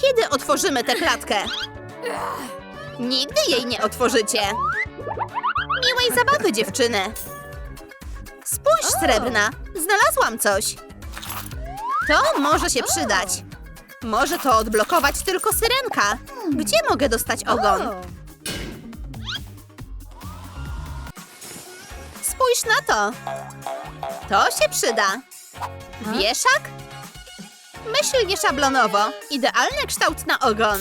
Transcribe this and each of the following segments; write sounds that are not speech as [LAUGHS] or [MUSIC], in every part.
Kiedy otworzymy tę klatkę? Nigdy jej nie otworzycie. Miłej zabawy, dziewczyny. Spójrz, srebrna, znalazłam coś. To może się przydać. Może to odblokować tylko syrenka. Gdzie mogę dostać ogon? Spójrz na to. To się przyda. Wieszak? Myśl nieszablonowo. Idealny kształt na ogon.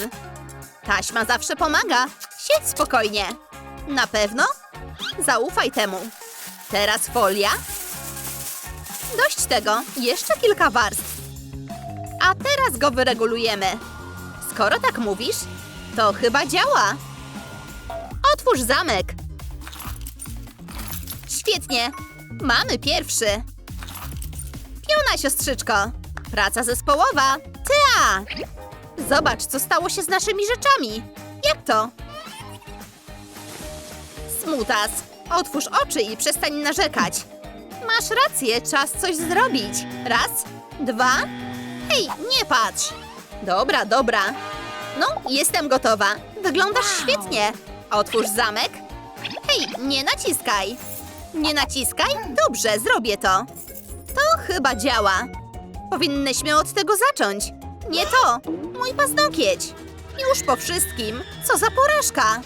Taśma zawsze pomaga. Siedź spokojnie. Na pewno? Zaufaj temu. Teraz folia. Dość tego. Jeszcze kilka warstw. A teraz go wyregulujemy. Skoro tak mówisz, to chyba działa. Otwórz zamek. Świetnie. Mamy pierwszy. Piona, siostrzyczko. Praca zespołowa. Tea! Zobacz, co stało się z naszymi rzeczami. Jak to? Smutas, otwórz oczy i przestań narzekać. Masz rację, czas coś zrobić. Raz, dwa. Hej, nie patrz. Dobra, dobra. No, jestem gotowa. Wyglądasz świetnie. Otwórz zamek. Hej, nie naciskaj. Nie naciskaj? Dobrze, zrobię to. To chyba działa. Powinnyśmy od tego zacząć. Nie to. Mój paznokieć. Już po wszystkim. Co za porażka.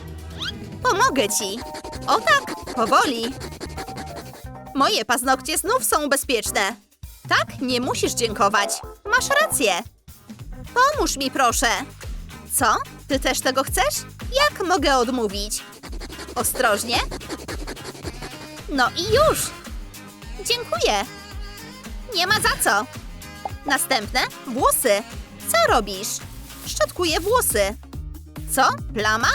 Pomogę ci. O tak, powoli. Moje paznokcie znów są bezpieczne. Tak, nie musisz dziękować. Masz rację. Pomóż mi, proszę. Co? Ty też tego chcesz? Jak mogę odmówić? Ostrożnie. No i już. Dziękuję. Nie ma za co. Następne włosy. Co robisz? Szczotkuję włosy. Co? Plama?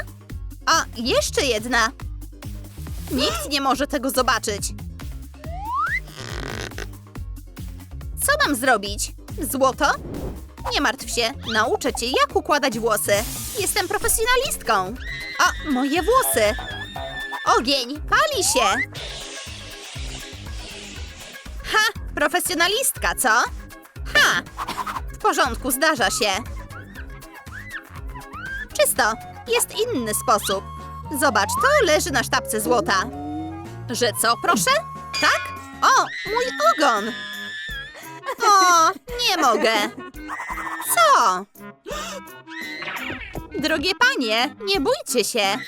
A, jeszcze jedna. Nikt nie może tego zobaczyć. Co mam zrobić? Złoto? Nie martw się, nauczę cię, jak układać włosy. Jestem profesjonalistką. A, moje włosy. Ogień, pali się. Ha, profesjonalistka, co? W porządku, zdarza się. Czysto. Jest inny sposób. Zobacz, to leży na sztabce złota. Że co, proszę? Tak? O, mój ogon! O, nie mogę. Co? Drogie panie, nie bójcie się.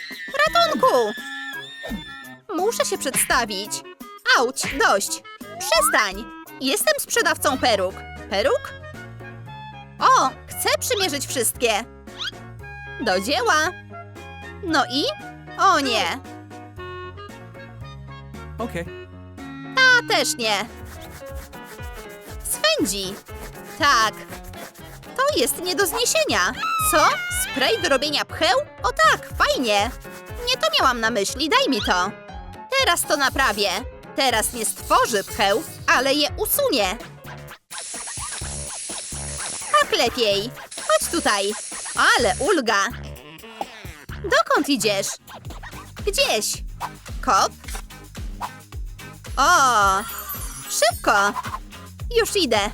Ratunku! Muszę się przedstawić. Auć, dość. Przestań. Jestem sprzedawcą peruk. Peruk? O, chcę przymierzyć wszystkie. Do dzieła. No i? O nie, Okay. a też nie. Swędzi. Tak. To jest nie do zniesienia. Co? Spray do robienia pcheł? O tak, fajnie. Nie to miałam na myśli, daj mi to. Teraz to naprawię. Teraz nie stworzy pcheł, ale je usunie. Tak lepiej. Chodź tutaj. Ale ulga. Dokąd idziesz? Gdzieś. Kop? O! Szybko! Już idę.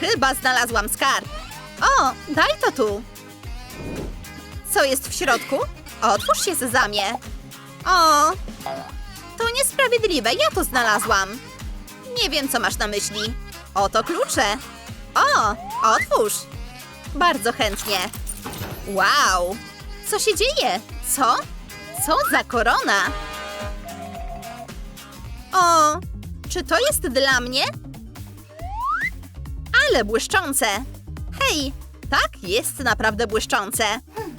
Chyba znalazłam skarb. O, daj to tu. Co jest w środku? Otwórz się, Sezamie. O, to niesprawiedliwe, ja to znalazłam. Nie wiem, co masz na myśli. Oto klucze. O, otwórz. Bardzo chętnie. Wow, co się dzieje? Co? Co za korona? O, czy to jest dla mnie? Ale błyszczące. Hej, tak, jest naprawdę błyszczące.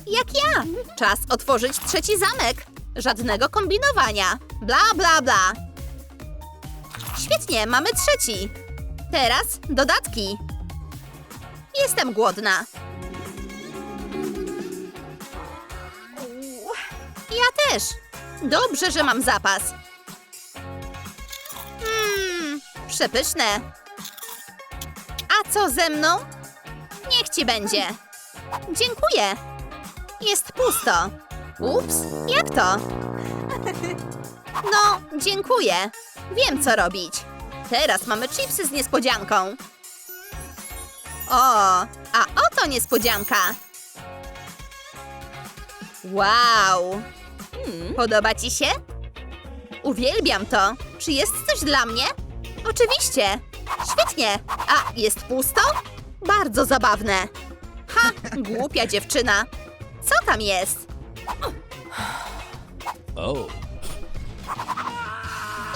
Jak ja. Czas otworzyć trzeci zamek. Żadnego kombinowania. Bla, bla, bla. Świetnie, mamy trzeci. Teraz dodatki. Jestem głodna. Ja też. Dobrze, że mam zapas. Mmm, przepyszne. A co ze mną? Niech ci będzie. Dziękuję. Jest pusto. Ups, jak to? No, dziękuję. Wiem, co robić. Teraz mamy chipsy z niespodzianką. O, a oto to niespodzianka. Wow! Podoba ci się? Uwielbiam to. Czy jest coś dla mnie? Oczywiście. Świetnie. A, jest pusto? Bardzo zabawne. Ha, [LAUGHS] głupia dziewczyna. Co tam jest? Oh.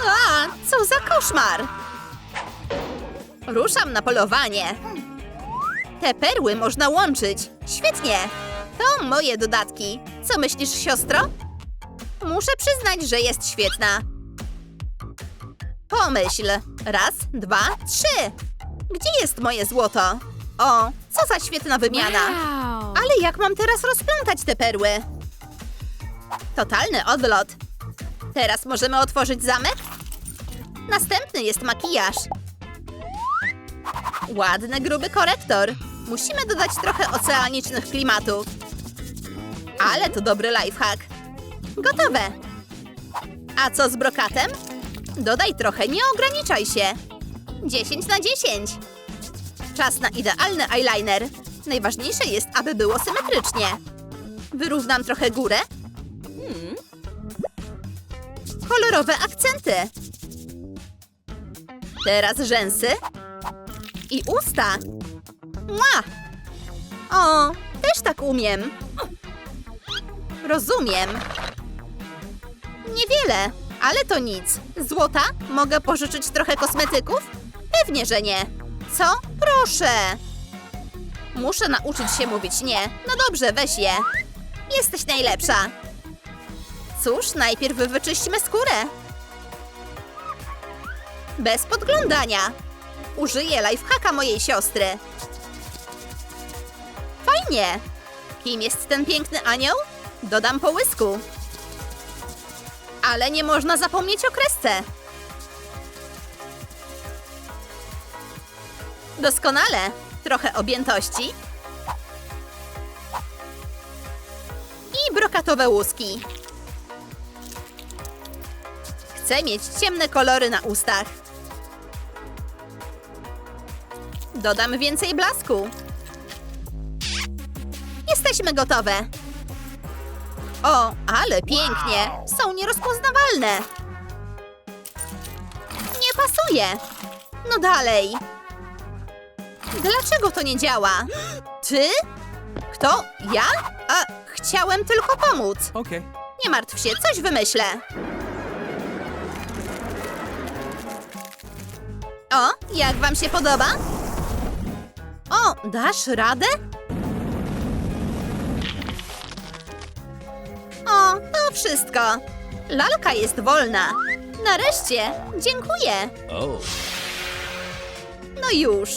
A, co za koszmar! Ruszam na polowanie. Te perły można łączyć. Świetnie. To moje dodatki. Co myślisz, siostro? Muszę przyznać, że jest świetna. Pomyśl. Raz, dwa, trzy. Gdzie jest moje złoto? O, co za świetna wymiana. Wow. Ale jak mam teraz rozplątać te perły? Totalny odlot. Teraz możemy otworzyć zamek? Następny jest makijaż. Ładny, gruby korektor. Musimy dodać trochę oceanicznych klimatów. Ale to dobry lifehack. Gotowe. A co z brokatem? Dodaj trochę, nie ograniczaj się. 10 na 10. Czas na idealny eyeliner. Najważniejsze jest, aby było symetrycznie. Wyrównam trochę górę. Hmm. Kolorowe akcenty. Teraz rzęsy. I usta. Mua! O, też tak umiem. Rozumiem. Niewiele, ale to nic. Złota? Mogę pożyczyć trochę kosmetyków? Pewnie, że nie. Co? Proszę. Muszę nauczyć się mówić nie. No dobrze, weź je. Jesteś najlepsza. Cóż, najpierw wyczyśćmy skórę. Bez podglądania. Użyję lifehacka mojej siostry. Fajnie. Kim jest ten piękny anioł? Dodam połysku. Ale nie można zapomnieć o kresce. Doskonale. Trochę objętości. I brokatowe łuski. Chcę mieć ciemne kolory na ustach. Dodam więcej blasku. Jesteśmy gotowe. O, ale pięknie. Są nierozpoznawalne. Nie pasuje. No dalej. Dlaczego to nie działa? Ty? Kto? Ja? A, chciałem tylko pomóc. Okay. Nie martw się, coś wymyślę. O, jak wam się podoba? O, dasz radę? O, to wszystko. Lalka jest wolna. Nareszcie, dziękuję. Oh. No już.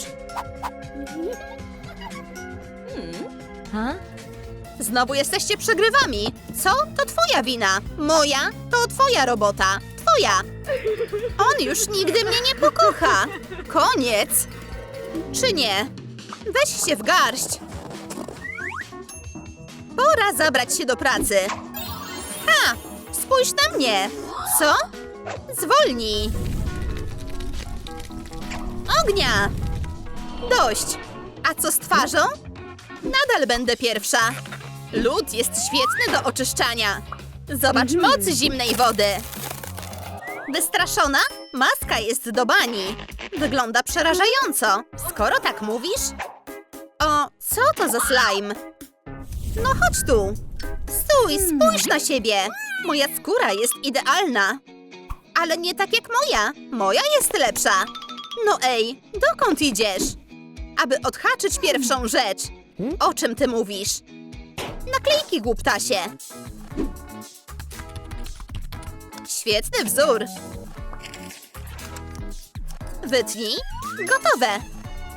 Znowu jesteście przegrywami. Co? To twoja wina. Moja? To twoja robota. Twoja. On już nigdy mnie nie pokocha. Koniec. Czy nie? Weź się w garść. Pora zabrać się do pracy. Spójrz na mnie. Co? Zwolnij. Ognia! Dość! A co z twarzą? Nadal będę pierwsza. Lód jest świetny do oczyszczania. Zobacz moc zimnej wody. Wystraszona? Maska jest do bani. Wygląda przerażająco. Skoro tak mówisz? O, co to za slime? No chodź tu. Stój, spójrz na siebie. Moja skóra jest idealna. Ale nie tak jak moja. Moja jest lepsza. No ej, dokąd idziesz? Aby odhaczyć pierwszą rzecz. O czym ty mówisz? Naklejki, głuptasie. Świetny wzór. Wytnij. Gotowe.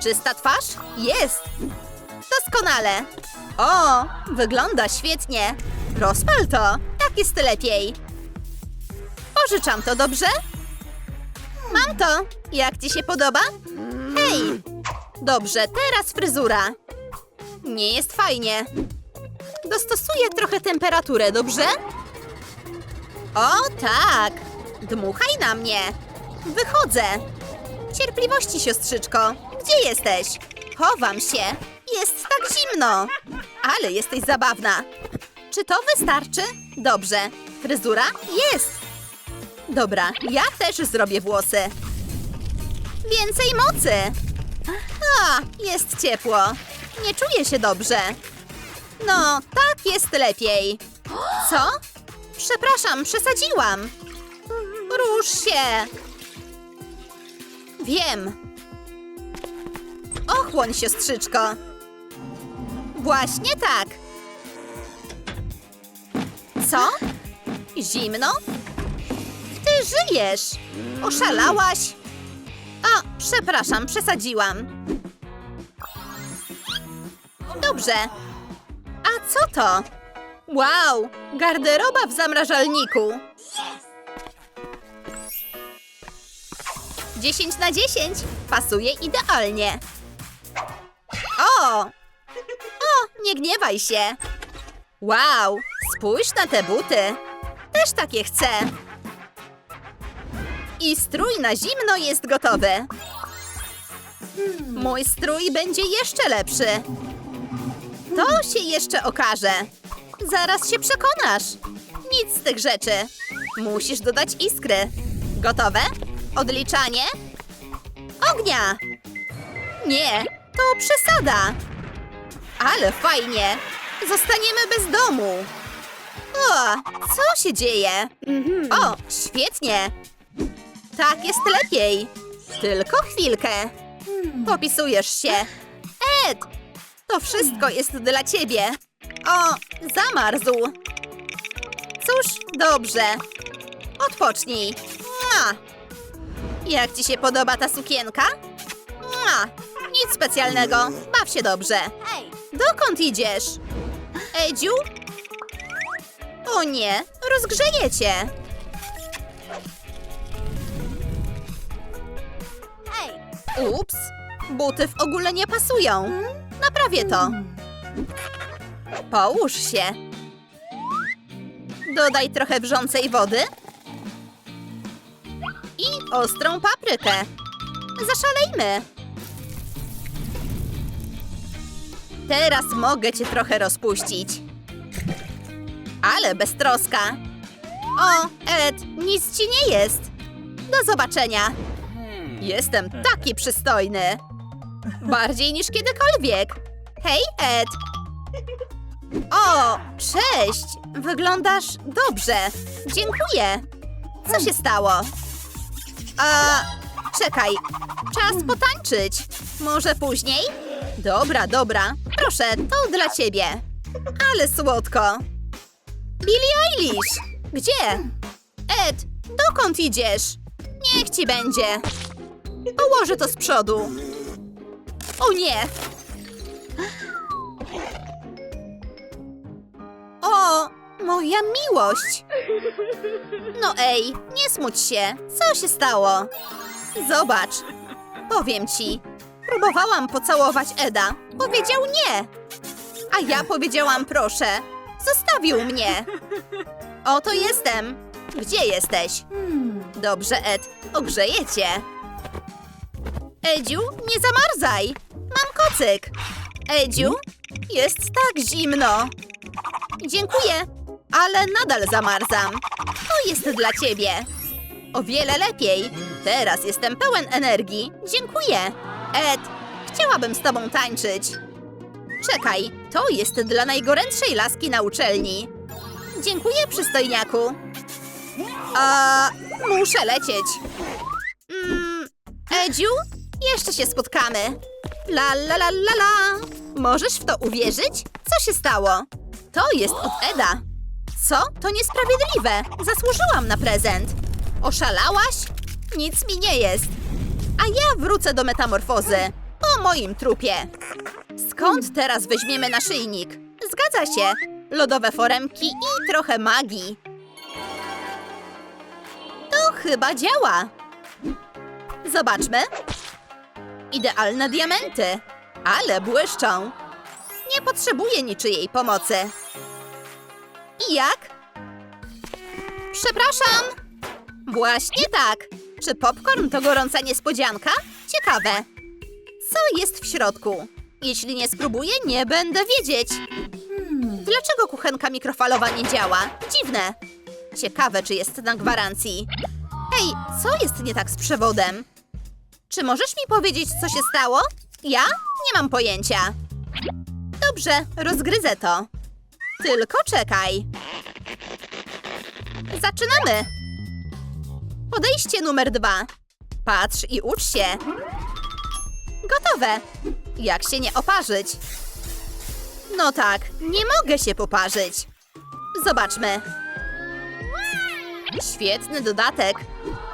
Czysta twarz? Jest. Doskonale. O, wygląda świetnie. Rozpal to. Tak jest lepiej. Pożyczam to, dobrze? Mam to. Jak ci się podoba? Hej! Dobrze, teraz fryzura. Nie jest fajnie. Dostosuję trochę temperaturę, dobrze? O, tak. Dmuchaj na mnie. Wychodzę. Cierpliwości, siostrzyczko. Gdzie jesteś? Chowam się. jest tak zimno? Ale jesteś zabawna. Czy to wystarczy? Dobrze. Fryzura? Jest. Dobra, ja też zrobię włosy. Więcej mocy. A, jest ciepło. Nie czuję się dobrze. No, tak jest lepiej. Co? Przepraszam, przesadziłam. Rusz się. Wiem. Ochłoń, siostrzyczko. Właśnie tak. Co? Zimno? Ty żyjesz. Oszalałaś? A, przepraszam, przesadziłam. Dobrze. A co to? Wow, garderoba w zamrażalniku. 10 na 10. Pasuje idealnie. O! O, nie gniewaj się. Wow, spójrz na te buty. Też takie chcę. I strój na zimno jest gotowy. Mój strój będzie jeszcze lepszy. To się jeszcze okaże. Zaraz się przekonasz. Nic z tych rzeczy. Musisz dodać iskry. Gotowe? Odliczanie? Ognia! Nie, to przesada. Ale fajnie. Zostaniemy bez domu. O, co się dzieje? O, świetnie. Tak jest lepiej. Tylko chwilkę. Popisujesz się. Ed, to wszystko jest dla ciebie. O, zamarzł. Cóż, dobrze. Odpocznij. Mua. Jak ci się podoba ta sukienka? Mua. Nic specjalnego. Baw się dobrze. Dokąd idziesz? Edziu? O nie, rozgrzeję cię. Ups, buty w ogóle nie pasują. Naprawię to. Połóż się. Dodaj trochę wrzącej wody. I ostrą paprykę. Zaszalejmy. Teraz mogę cię trochę rozpuścić. Ale beztroska. O, Ed, nic ci nie jest. Do zobaczenia. Jestem taki przystojny. Bardziej niż kiedykolwiek. Hej, Ed. O, cześć. Wyglądasz dobrze. Dziękuję. Co się stało? A, czekaj. Czas potańczyć. Może później? Dobra, dobra. Proszę, to dla ciebie. Ale słodko. Billie Eilish. Gdzie? Ed, dokąd idziesz? Niech ci będzie. Położę to z przodu. O nie! O, moja miłość! No ej, nie smuć się. Co się stało? Zobacz. Powiem ci. Próbowałam pocałować Eda. Powiedział nie. A ja powiedziałam proszę. Zostawił mnie. Oto jestem. Gdzie jesteś? Dobrze, Ed. Ogrzeję cię. Edziu, nie zamarzaj! Mam kocyk! Edziu, jest tak zimno! Dziękuję, ale nadal zamarzam. To jest dla ciebie. O wiele lepiej. Teraz jestem pełen energii. Dziękuję. Ed, chciałabym z tobą tańczyć. Czekaj, to jest dla najgorętszej laski na uczelni. Dziękuję, przystojniaku. A, muszę lecieć. Mm, Edziu, jeszcze się spotkamy. La la la la la. Możesz w to uwierzyć? Co się stało? To jest od Eda. Co? To niesprawiedliwe. Zasłużyłam na prezent. Oszalałaś? Nic mi nie jest. A ja wrócę do metamorfozy. Po moim trupie. Skąd teraz weźmiemy naszyjnik? Zgadza się. Lodowe foremki i trochę magii. To chyba działa. Zobaczmy. Idealne diamenty, ale błyszczą. Nie potrzebuję niczyjej pomocy. I jak? Przepraszam. Właśnie tak. Czy popcorn to gorąca niespodzianka? Ciekawe. Co jest w środku? Jeśli nie spróbuję, nie będę wiedzieć. Dlaczego kuchenka mikrofalowa nie działa? Dziwne. Ciekawe, czy jest na gwarancji. Hej, co jest nie tak z przewodem? Czy możesz mi powiedzieć, co się stało? Ja? Nie mam pojęcia. Dobrze, rozgryzę to. Tylko czekaj. Zaczynamy. Podejście numer dwa. Patrz i ucz się. Gotowe. Jak się nie oparzyć? No tak, nie mogę się poparzyć. Zobaczmy. Świetny dodatek,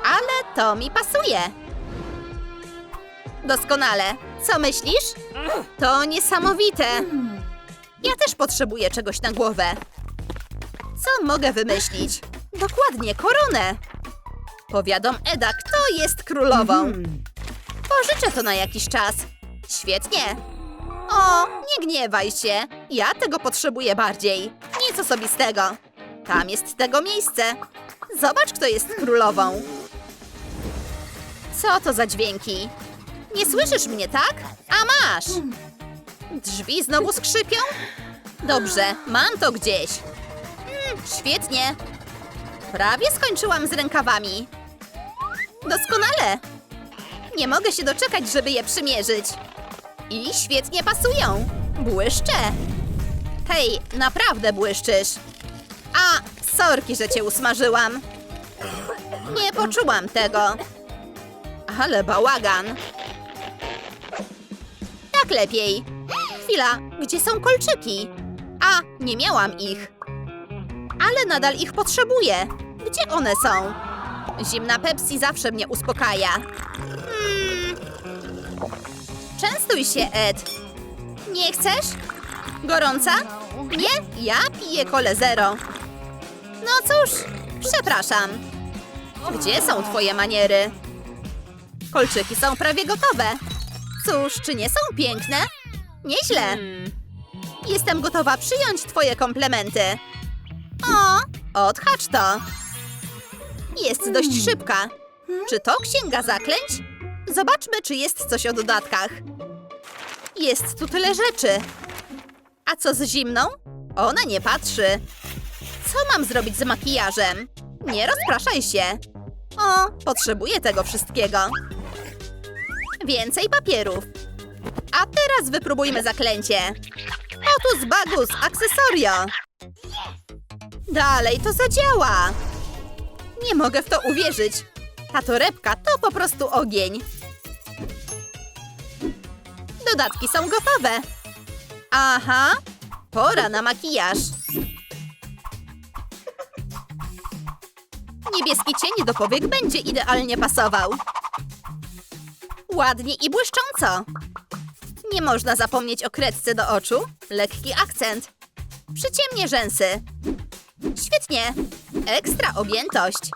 ale to mi pasuje. Doskonale. Co myślisz? To niesamowite. Ja też potrzebuję czegoś na głowę. Co mogę wymyślić? Dokładnie, koronę. Powiadom Eda, kto jest królową. Pożyczę to na jakiś czas. Świetnie. O, nie gniewaj się. Ja tego potrzebuję bardziej. Nic osobistego. Tam jest tego miejsce. Zobacz, kto jest królową. Co to za dźwięki? Nie słyszysz mnie, tak? A masz! Drzwi znowu skrzypią? Dobrze, mam to gdzieś. Mm, świetnie. Prawie skończyłam z rękawami. Doskonale. Nie mogę się doczekać, żeby je przymierzyć. I świetnie pasują. Błyszczę. Hej, naprawdę błyszczysz. A, sorki, że cię usmażyłam. Nie poczułam tego. Ale bałagan. Tak lepiej. Chwila, gdzie są kolczyki? A, nie miałam ich. Ale nadal ich potrzebuję. Gdzie one są? Zimna Pepsi zawsze mnie uspokaja. Częstuj się, Ed. Nie chcesz? Gorąca? Nie, ja piję kole zero. No cóż, przepraszam. Gdzie są twoje maniery? Kolczyki są prawie gotowe. Cóż, czy nie są piękne? Nieźle. Jestem gotowa przyjąć twoje komplementy. O, odhacz to. Jest dość szybka. Czy to księga zaklęć? Zobaczmy, czy jest coś o dodatkach. Jest tu tyle rzeczy. A co z zimną? Ona nie patrzy. Co mam zrobić z makijażem? Nie rozpraszaj się. O, potrzebuję tego wszystkiego. Więcej papierów. A teraz wypróbujmy zaklęcie. Otus bagus, akcesorio. Dalej to zadziała. Nie mogę w to uwierzyć. Ta torebka to po prostu ogień. Dodatki są gotowe. Aha, pora na makijaż. Niebieski cień do powiek będzie idealnie pasował. Ładnie i błyszcząco. Nie można zapomnieć o kredce do oczu. Lekki akcent. Przyciemnie rzęsy. Świetnie. Ekstra objętość.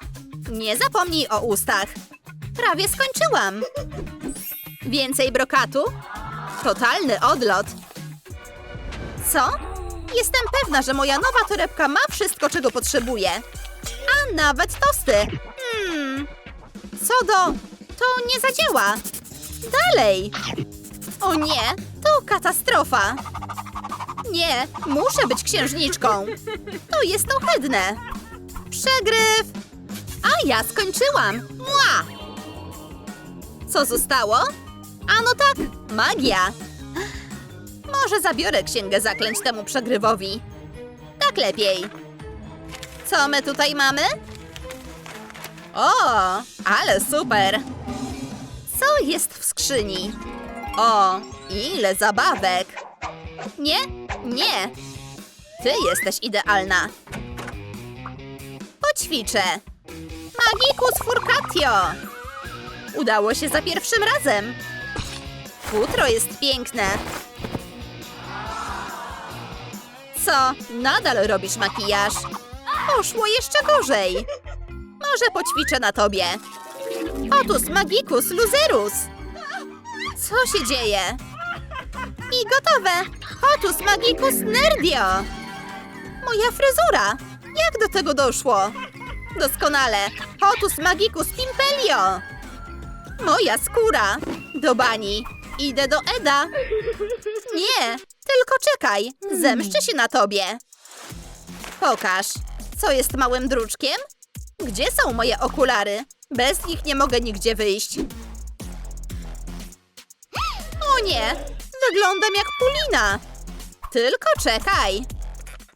Nie zapomnij o ustach. Prawie skończyłam. Więcej brokatu? Totalny odlot. Co? Jestem pewna, że moja nowa torebka ma wszystko, czego potrzebuje. A nawet tosty. Hmm. Co do... To nie zadziała. Dalej. O nie, to katastrofa. Nie, muszę być księżniczką. To jest ohydne. Przegryw. A ja skończyłam. Mua! Co zostało? A no tak, magia. Może zabiorę księgę zaklęć temu przegrywowi. Tak lepiej. Co my tutaj mamy? O, ale super. Co jest w skrzyni? O, ile zabawek. Nie, nie. Ty jesteś idealna. Poćwiczę. Magicus furcatio. Udało się za pierwszym razem. Futro jest piękne. Co? Nadal robisz makijaż? Poszło jeszcze gorzej. Może poćwiczę na tobie. Otus magicus luzerus. Co się dzieje? I gotowe. Otus magicus nerdio. Moja fryzura. Jak do tego doszło? Doskonale. Otus magicus pimpelio. Moja skóra. Do bani. Idę do Eda. Nie, tylko czekaj. Zemszczę się na tobie. Pokaż, co jest małym druczkiem? Gdzie są moje okulary? Bez nich nie mogę nigdzie wyjść. O nie, wyglądam jak Pulina. Tylko czekaj.